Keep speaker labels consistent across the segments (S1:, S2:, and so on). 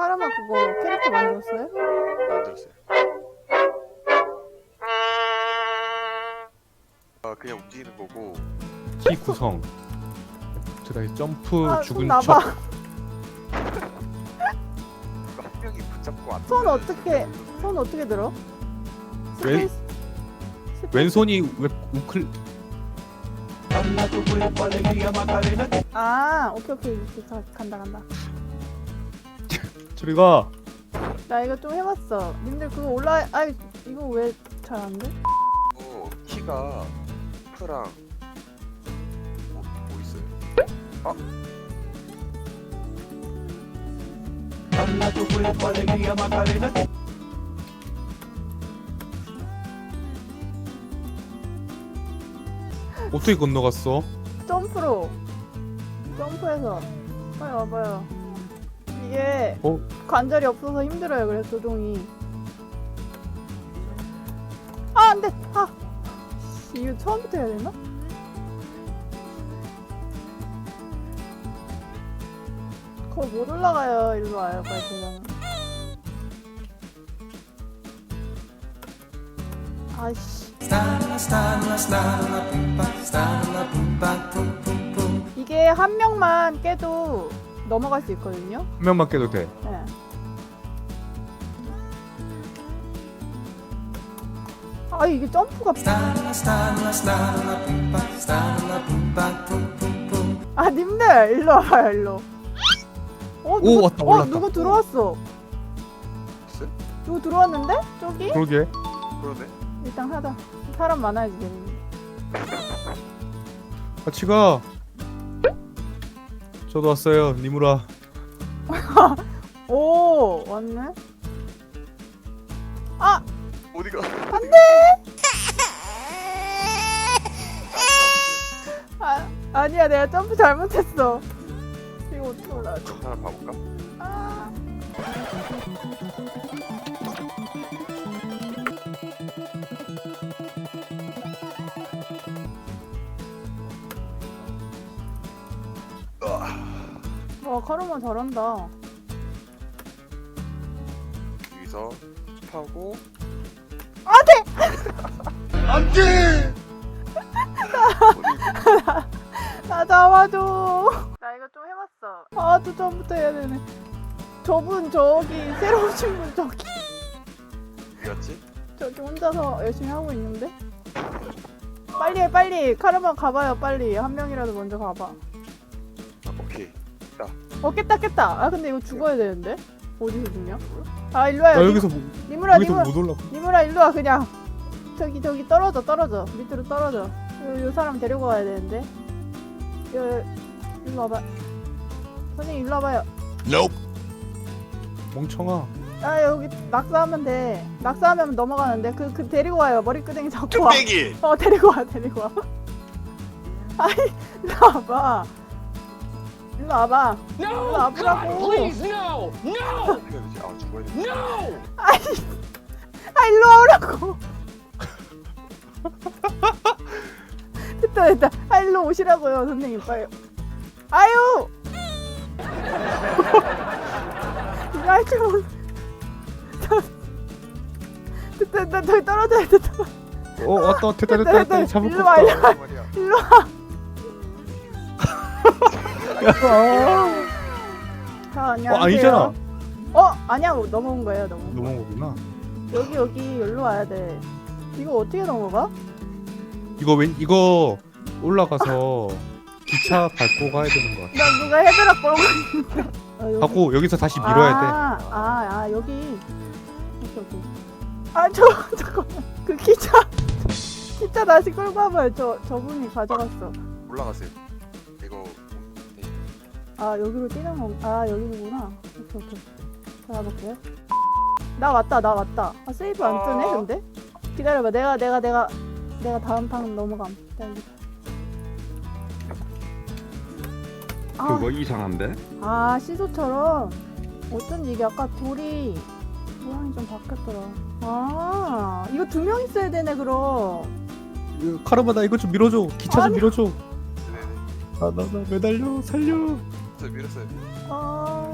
S1: 카르마 그거 캐릭터 만들었어요?
S2: 만들었어요. 아 그냥 움직이는 거고
S3: 키 구성. 그다음에 점프
S1: 아, 손
S3: 죽은
S1: 나봐.
S3: 척.
S2: 이거 한 명이 붙잡고 안
S1: 손
S2: 들어가야
S1: 어떻게 손 어떻게 들어?
S3: 왼-
S1: 스페이스- 스페이스-
S3: 왼손이 왜 우클
S1: 아 오케이 오케이 오케이 가, 간다 간다.
S3: 저리가
S1: 나 이거 좀 해봤어. 님들 그거 올라 아 이거 왜 잘 안 돼?
S2: 거고 키가 F랑 뭐, 뭐 있어요? 아
S3: 어떻게 건너갔어?
S1: 점프로 점프해서 빨리 와봐요. 이게
S3: 어?
S1: 관절이 없어서 힘들어요. 그래서 조종이. 아 안 돼. 아 씨, 이거 처음부터 해야 되나? 거기 못 올라가요. 일로 와요. 빨리 대장. 아씨. 이게 한 명만 깨도 넘어갈 수 있거든요.
S3: 한 명만 깨도 돼.
S1: 네. 아 이게 점프가 아 님들 일로 와요 일로 어,
S3: 오,
S1: 누구,
S3: 왔다,
S1: 어
S3: 올랐다.
S1: 누구 들어왔어? 누구 들어왔는데 저기
S3: 그러게.
S2: 그러네.
S1: 일단 하자 사람 많아야지 되는데
S3: 같이 가. 저도 왔어요, 니무라.
S1: 오 왔네 아
S2: 어디가?
S1: 아, 아니야 내가 점프 잘못했어 이거 어떻게 올라가지
S2: 저 하나 봐볼까?
S1: 아. 와 카르마 잘한다.
S2: 여기서 습하고.
S1: 나 잡아줘. 나 이거 좀 해봤어. 아 또 처음부터 해야 되네. 저분 저기 새로 오신 분 저기.
S2: 어디갔지?
S1: 저기 혼자서 열심히 하고 있는데? 빨리 해 빨리. 카르마 가봐요 빨리. 한 명이라도 먼저 가봐.
S2: 아.
S1: 어 깼다 깼다. 아 근데 이거 죽어야 되는데? 어디서 죽냐? 아 일로 와요.
S3: 나
S1: 님-
S3: 여기서 못-
S1: 니무라
S3: 여기서
S1: 니무라
S3: 못 올라.
S1: 니무라 일로 와 그냥. 저기 저기 떨어져 떨어져. 밑으로 떨어져. 요, 요 사람 데리고 가야 되는데. 요, 요 일로 와봐. 선생님 일로 와봐요.
S3: 멍청아.
S1: 아 여기 낙사하면 돼. 낙사하면 넘어가는데. 그, 그 데리고 와요. 머리끄댕이 잡고 와.
S2: 뚝배기!
S1: 어 데리고 와 데리고 와. 아이 일로 와봐 일로 와봐. 일로 와보라고.
S2: 되지? 아 죽어야 돼.
S1: 아 일로 와오라고. 됐다 됐다. 아 일로 오시라고요 선생님. 빨리. 아유! 이거 할줄 몰라 됐다 됐다. 저기 떨어져야 돼. 떨어-
S3: 어, 왔다, 왔다, 됐다, 됐다,
S1: 일로
S3: 거
S1: 와. 일로 와.
S2: 말이야.
S1: 일로 와 자, 안녕하세요.
S3: 어, 아니잖아.
S1: 어, 아니야. 뭐 넘어온 거예요. 넘어온 거.
S3: 넘어온 거구나.
S1: 여기 여기 여기로 와야 돼. 이거 어떻게 넘어가?
S3: 이거 웬 이거 올라가서 기차 밟고 가야 되는 거 같아.
S1: 나 누가 헤드락 걸고 있는데. 아.
S3: 하고 여기서 다시 밀어야 돼.
S1: 아, 아, 아, 여기. 오케이. 아, 저 잠깐만. 그 기차 기차 다시 끌고 와봐요. 저 저분이 가져갔어.
S2: 올라가세요. 네.
S1: 아, 여기로 뛰는 건. 아, 여기구나. 오케이, 오케이. 자, 가볼게요. 나 왔다, 나 왔다. 아, 세이브 안 뜨네,
S2: 어.
S1: 근데? 기다려봐. 내가, 내가, 내가, 내가 다음 판 넘어감. 기다려. 아,
S4: 그거 이상한데?
S1: 아 시소처럼 어쩐지 이게 아까 돌이 모양이 좀 바뀌었더라 아 이거 두 명 있어야 되네 그럼
S3: 이거 카르마 나 이거 좀 밀어줘. 기차 좀
S1: 아니.
S3: 밀어줘.
S2: 네네.
S3: 아, 나, 나 매달려, 살려.
S2: 저 밀었어요.
S1: 아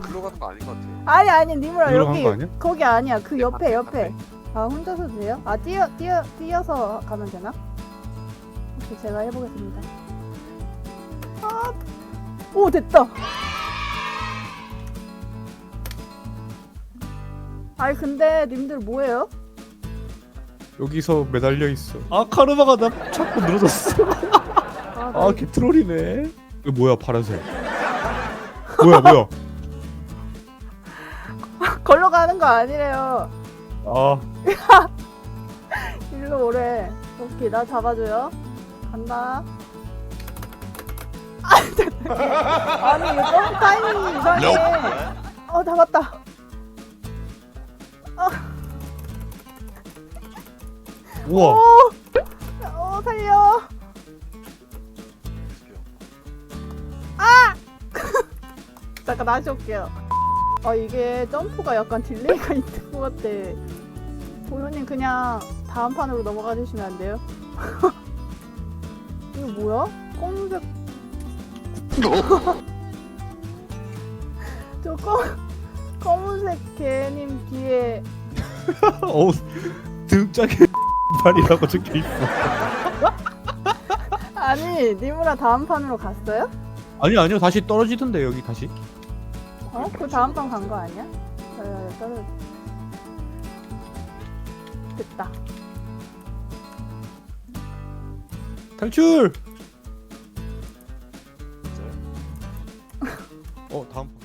S2: 글로 가는 거 아닌 것 같아.
S1: 아니 아니 니무라
S3: 이리로 간
S1: 여기
S3: 거 아니야?
S1: 거기 아니야 그 옆에
S2: 네,
S1: 옆에 아 혼자서 돼요? 아 뛰어 뛰어 뛰어서 가면 되나? 오케이 제가 해보겠습니다 아 오 됐다 아니 근데 님들 뭐해요?
S3: 여기서 매달려 있어. 아 카르마가 나 자꾸 늘어졌어.
S1: 아,
S3: 아 개트롤이네. 이거 뭐야 파란색. 뭐야 뭐야.
S1: 걸러 가는 거 아니래요.
S3: 아.
S1: 일로 오래. 오케이 나 잡아줘요. 간다. 아, 아니 이거 타이밍이 이상해. 어 잡았다.
S3: 우와.
S1: 오, 어 살려 잠깐 다시 올게요 아 이게 점프가 약간 딜레이가 있는 것 같아 보현님 그냥 다음 판으로 넘어가 주시면 안 돼요? 이거 뭐야? 검은색 저 검, 검은색 개님 뒤에
S3: 어 등짝에 발이라고 적혀 있어.
S1: 아니 니무라 다음 판으로 갔어요?
S3: 아니 아니요 다시 떨어지던데 여기 다시.
S1: 어? 그 다음 판간거 아니야? 떨어 됐다
S3: 탈출. 어 다음 판.